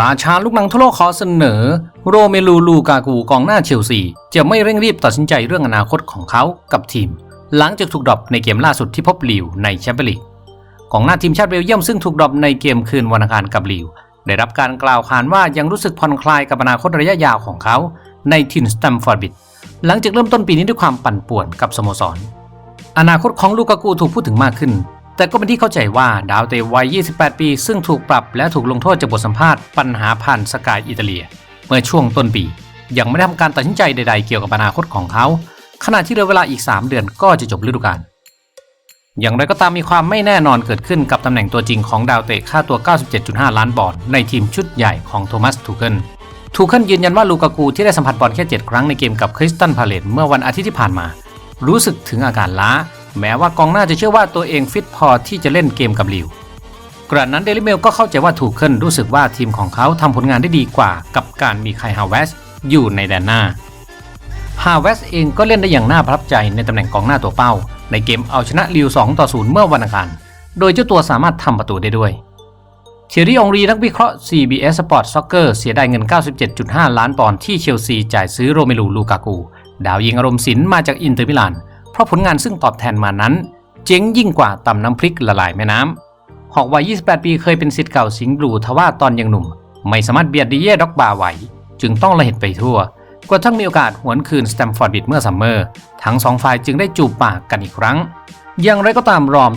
ราชาลูกหนังทั่วโลกขอเสนอ โรเมลูลูกากูกองหน้าเชลซี จะไม่เร่งรีบตัดสินใจเรื่องอนาคตของเขากับทีม หลังจากถูกดรอปในเกมล่าสุดที่พบลิวในแชมเปี้ยนลีกกองหน้าทีมชาติเบลเยียมซึ่งถูกดรอปในเกมคืนวันอังคารกับลิว ได้รับการกล่าวขานว่ายังรู้สึกผ่อนคลายกับอนาคตระยะยาวของเขา ในทินสตัมฟอร์ดบิดหลังจากเริ่มต้นปีนี้ด้วยความปั่นป่วนกับสโมสรอนาคตของลูกากูถูกพูดถึงมากขึ้น แต่ก็เป็นที่เข้าใจว่าดาวเตวัย 28 ปี ซึ่งถูกปรับและถูกลงโทษจากบทสัมภาษณ์ปัญหาผ่านสกายอิตาเลีย เมื่อช่วงต้นปี ยังไม่ได้ทำการตัดสินใจใดๆเกี่ยวกับอนาคตของเขา ขณะที่เหลือเวลาอีก 3 เดือนก็จะจบฤดูกาลอย่างไรก็ตามมีความไม่แน่นอนเกิดขึ้นกับตำแหน่งตัวจริงของดาวเตะค่าตัว 97.5 ล้านบอลในทีมชุดใหญ่ของโทมัสทูเคิลทูเคิลยืนยันว่าลูกากูที่ได้สัมผัสบอลแค่ 7 ครั้งในเกมกับคริสตันพาเลตเมื่อวันอาทิตย์ที่ผ่านมา รู้สึกถึงอาการล้า แม้ว่ากองหน้าจะเชื่อว่าตัวเองฟิตพอที่จะเล่นเกมกับลิวกระนั้นเดลิเมลก็เข้าใจว่าถูกเคิลรู้สึกว่าทีมของเขาทำผลงานได้ดีกว่ากับการมีไคฮาวเวสอยู่ในแดนหน้าฮาวเวสเองก็เล่นได้อย่างน่าประทับใจในตำแหน่งกองหน้าตัวเป้า ในเกมเอาชนะลิว2ต่อ0เมื่อวันอังคาร โดยเจ้าตัวสามารถทำประตูได้ด้วยเทยรี่องรีนักวิเคราะห์ CBS Sport Soccer เสียดายเงิน 97.5 ล้านปอนด์ที่เชลซีจ่ายซื้อโรเมลูลูกากู ดาวยิงอารมณ์ศิลมาจากอินเตอร์มิลาน เพราะผลงานซึ่งตอบแทนมานั้น เจ๊งยิ่งกว่าตำน้ำพริกละลายแม่น้ำหอกวัย 28 ปีเคยเป็นสิทธิ์เก่าสิงห์บลูทว่าตอนยังหนุ่ม ไม่สามารถเบียดดิเย่ด็อกบาไหว จึงต้องระเหตุไปทั่วกระทั่งมีโอกาสหวนคืนสแตมฟอร์ดบิดเมื่อซัมเมอร์ ทั้งสองฝ่ายจึงได้จูบปากกันอีกครั้ง อย่างไรก็ตามรอม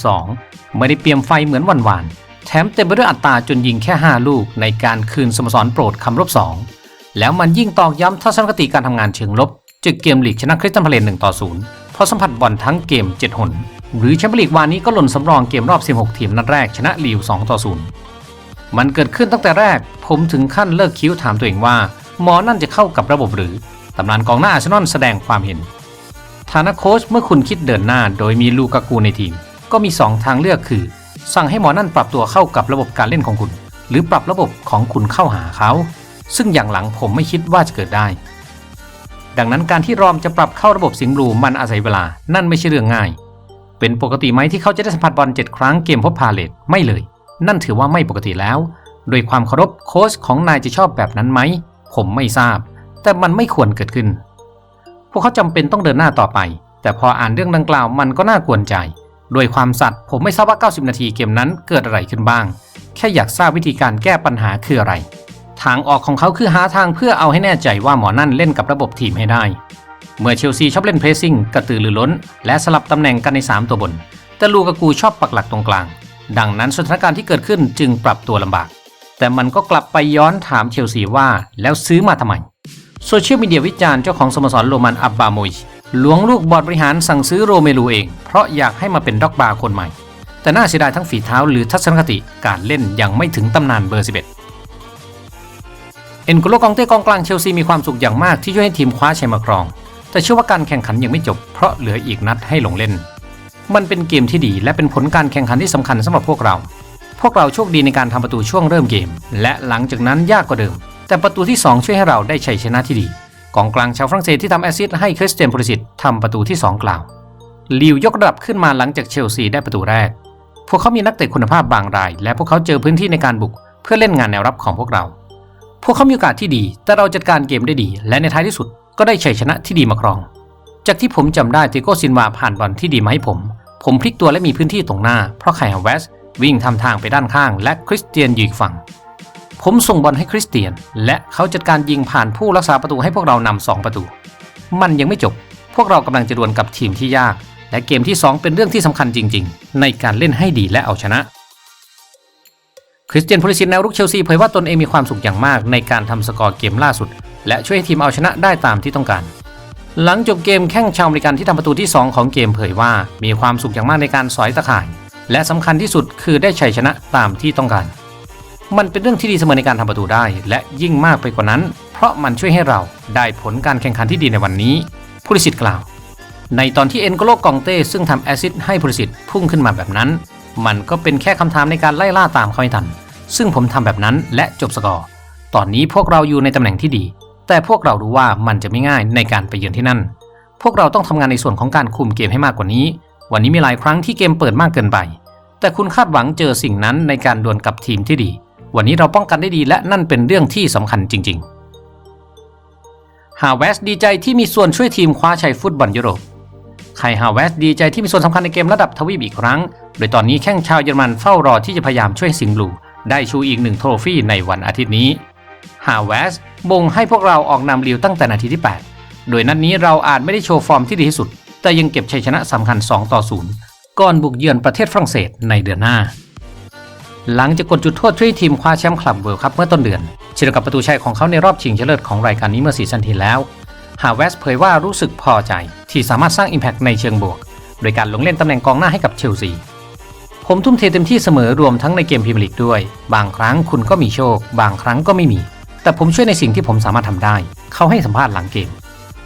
2022 ไม่ได้เปี่ยมไฟเหมือนวันวานแถมเต็มไปด้วยอัตราจนยิงแค่ 5 ลูกในการคืนสโมสรโปรดคำรบ 2 แล้วมันยิ่งตอกย้ำทัศนคติการทำงานเชิงลบ จากเกมลีกชนะคริสตันพาเลน1ต่อ0เพราะสัมผัสบอลทั้งเกม 7 หน หรือแชมเปี้ยนลีกวานนี้ก็หล่นสำรองเกมรอบ 16 ทีมนัดแรกชนะลีว2ต่อ0มันเกิดขึ้นตั้งแต่แรก ผมถึงขั้นเลิกคิ้วถามตัวเองว่า หมอนั่นจะเข้ากับระบบหรือ ตำนานกองหน้าอาร์เซนอลแสดงความเห็น ฐานะโค้ชเมื่อคุณคิดเดินหน้าโดยมีลูกากูในทีม ก็มี 2 ทางเลือกคือ สั่งให้หมอนั่นปรับตัวเข้ากับระบบการเล่นของคุณ หรือปรับระบบของคุณเข้าหาเขา ซึ่งอย่างหลังผมไม่คิดว่าจะเกิดได้ ดังนั้นการที่รอมจะปรับเข้าระบบสิงห์บลูมันอาศัยเวลา นั่นไม่ใช่เรื่องง่าย เป็นปกติไหมที่เขาจะได้สัมผัสบอล7ครั้งเกมพบพาเลตไม่เลย นั่นถือว่าไม่ปกติแล้ว โดยความเคารพโค้ชของนายจะชอบแบบนั้นไหม ผมไม่ทราบ แต่มันไม่ควรเกิดขึ้น พวกเขาจำเป็นต้องเดินหน้าต่อไป แต่พออ่านเรื่องดังกล่าวมันก็น่ากวนใจ โดยความสัตย์ผมไม่ทราบว่า 90 นาทีเกมนั้นเกิดอะไรขึ้นบ้าง แค่อยากทราบวิธีการแก้ปัญหาคืออะไร ทางออกของเขาคือหาทางเพื่อเอาให้แน่ใจว่าหมอนั่นเล่นกับระบบทีมให้ได้ เมื่อเชลซีชอบเล่นเพรสซิ่งกระตือรือร้น และสลับตำแหน่งกันใน 3 ตัวบน แต่ลูกากูชอบปักหลักตรงกลาง ดังนั้นสถานการณ์ที่เกิดขึ้นจึงปรับตัวลำบาก แต่มันก็กลับไปย้อนถามเชลซีว่าแล้วซื้อมาทำไมโซเชียลมีเดียวิจารณ์เจ้าของสโมสรโรมันอับบาโมยหลวงลูกบอร์ดบริหารสั่งซื้อโรเมลูเอง เพราะอยากให้มาเป็นด็อกบาร์คนใหม่ แต่น่าเสียดายทั้งฝีเท้าหรือทัศนคติการเล่นยังไม่ถึงตำนานเบอร์ 11 เอ็นโกโลกองเต้กองกลางเชลซีมีความสุขอย่างมากที่ช่วยให้ทีมคว้าชัยมาครอง แต่เชื่อว่าการแข่งขันยังไม่จบเพราะเหลืออีกนัดให้ลงเล่น มันเป็นเกมที่ดีและเป็นผลการแข่งขันที่สำคัญสำหรับพวกเรา พวกเราโชคดีในการทำประตูช่วงเริ่มเกม และหลังจากนั้นยากกว่าเดิม แต่ประตูที่ 2 ช่วยให้เราได้ชัยชนะที่ดี กองกลางชาวฝรั่งเศสที่ทำแอสซิสต์ให้คริสเตียนโพลิสิตทำประตูที่ 2 กล่าว ลิวยกระดับขึ้นมาหลังจากเชลซีได้ประตูแรก พวกเขามีนักเตะคุณภาพบางราย และพวกเขาเจอพื้นที่ในการบุก เพื่อเล่นงานแนวรับของพวกเรา พวกเขามีโอกาสที่ดี แต่เราจัดการเกมได้ดี และในท้ายที่สุดก็ได้ชัยชนะที่ดีมาครอง จากที่ผมจำได้ติโกซินวาผ่านบอลที่ดีมาให้ผม ผมพลิกตัวและมีพื้นที่ตรงหน้า เพราะไคฮาเวสวิ่งทำทางไปด้านข้าง และคริสเตียนอยู่อีกฝั่ง ผมส่งบอลให้คริสเตียน และเขาจัดการยิงผ่านผู้รักษาประตูให้พวกเรานำสองประตู มันยังไม่จบ พวกเรากำลังจะดวลกับทีมที่ยาก และเกมที่ 2 เป็นเรื่องที่สำคัญจริง ๆ ในการเล่นให้ดีและเอาชนะ ริสเตียนโพลิสิตแนวรุกเชลซีเผยว่าตนเองมีความสุขอย่างมากในการทำสกอร์เกมล่าสุด และช่วยให้ทีมเอาชนะได้ตามที่ต้องการ หลังจบเกมแข้งชาวอเมริกันที่ทำประตูที่ 2 ของเกมเผยว่ามีความสุขอย่างมากในการสอยตะข่าย และสำคัญที่สุดคือได้ชัยชนะตามที่ต้องการ มันเป็นเรื่องที่ดีเสมอในการทำประตูได้ และยิ่งมากไปกว่านั้น เพราะมันช่วยให้เราได้ผลการแข่งขันที่ดีในวันนี้ผู้ลิสิตกล่าว ในตอนที่เอ็นโกโลกองเต้ซึ่งทำแอซิดให้ผู้ลิสิตพุ่งขึ้นมาแบบนั้น มันก็เป็นแค่คำถามในการไล่ล่าตามเขาให้ทัน ซึ่งผมทำแบบนั้นและจบสกอร์ ตอนนี้พวกเราอยู่ในตำแหน่งที่ดี แต่พวกเรารู้ว่ามันจะไม่ง่ายในการไปเยือนที่นั่น พวกเราต้องทำงานในส่วนของการคุมเกมให้มากกว่านี้ วันนี้มีหลายครั้งที่เกมเปิดมากเกินไป แต่คุณคาดหวังเจอสิ่งนั้นในการดวลกับทีมที่ดี วันนี้เราป้องกันได้ดีและนั่นเป็นเรื่องที่สำคัญจริง ๆ ฮาเวสดีใจที่มีส่วนช่วยทีมคว้าชัยฟุตบอลยุโรปไคฮาเวสดีใจที่มีส่วนสำคัญในเกมระดับทวีปอีกครั้ง โดยตอนนี้แข้งชาวเยอรมันเฝ้ารอที่จะพยายามช่วยสิงห์บลู ได้ชูอีกหนึ่งโทรฟี่ในวันอาทิตย์นี้ฮาเวสบ่งให้พวกเราออกนำลีวตั้งแต่นาทีที่ 8 โดยนัดนี้เราอาจไม่ได้โชว์ฟอร์มที่ดีที่สุด แต่ยังเก็บชัยชนะสำคัญ 2 ต่อ 0 ก่อนบุกเยือนประเทศฝรั่งเศสในเดือนหน้า หลังจากกดจุดโทษช่ทีมคว้าแชมป์คลับเวิลด์คัพเมื่อต้นเดือนเช่นกับประตูชัยของเขาในรอบชิงชนะเลิศของรายการนี้เมื่อซีซั่นที่แล้วฮาเวสเผยว่ารู้สึกพอใจที่สามารถสร้าง Impact ในเชิงบวก โดยการลงเล่นตำแหน่งกองหน้าให้กับเชลซี ผมทุ่มเทเต็มที่เสมอรวมทั้งในเกมพรีเมียร์ลีกด้วย บางครั้งคุณก็มีโชค บางครั้งก็ไม่มี แต่ผมช่วยในสิ่งที่ผมสามารถทำได้ เขาให้สัมภาษณ์หลังเกม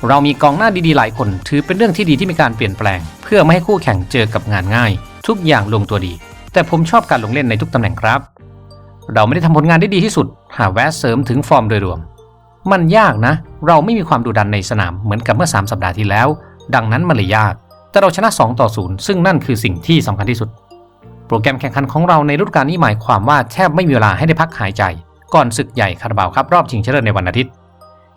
เรามีกองหน้าดีๆหลายคน ถือเป็นเรื่องที่ดีที่มีการเปลี่ยนแปลง เพื่อไม่ให้คู่แข่งเจอกับงานง่าย ทุกอย่างลงตัวดี แต่ผมชอบการลงเล่นในทุกตำแหน่งครับ เราไม่ได้ทำผลงานได้ดีที่สุด หาแวะเสริมถึงฟอร์มโดยรวม มันยากนะ เราไม่มีความดุดันในสนามเหมือนกับเมื่อ 3 สัปดาห์ที่แล้ว ดังนั้นมันเลยยาก แต่เราชนะ2ต่อ0ซึ่งนั่นคือสิ่งที่สำคัญที่สุด โปรแกรมแข่งขันของเราในฤดูกาลนี้หมายความว่าแทบไม่มีเวลาให้ได้พักหายใจ ก่อนศึกใหญ่คาราบาวครับรอบชิงชนะเลิศในวันอาทิตย์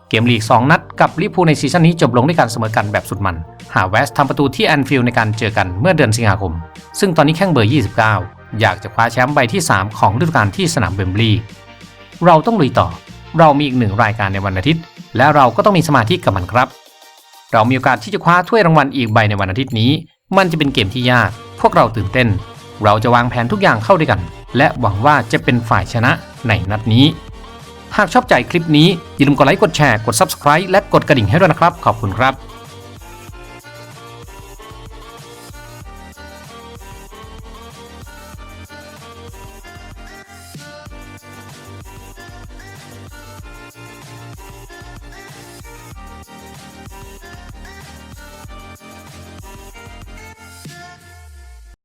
เกมลีก 2 นัดกับลิพูในซีซั่นนี้จบลงด้วยการเสมอกันแบบสุดมัน หาเวสทำประตูที่แอนฟิลด์ในการเจอกันเมื่อเดือนสิงหาคม ซึ่งตอนนี้แข่งเบอร์ 29 อยากจะคว้าแชมป์ใบที่ 3 ของฤดูกาลที่สนามเบมบลีเราต้องลุยต่อ เรามีอีกหนึ่งรายการในวันอาทิตย์ และเราก็ต้องมีสมาธิกับมันครับ เรามีโอกาสที่จะคว้าถ้วยรางวัลอีกใบในวันอาทิตย์นี้ มันจะเป็นเกมที่ยาก พวกเราตื่นเต้น เราจะวางแผนทุกอย่างเข้าด้วยกัน และหวังว่าจะเป็นฝ่ายชนะในนัดนี้ หากชอบใจคลิปนี้อย่าลืมกดไลค์กดแชร์กด Subscribe และกดกระดิ่งให้ด้วยนะครับ ขอบคุณครับ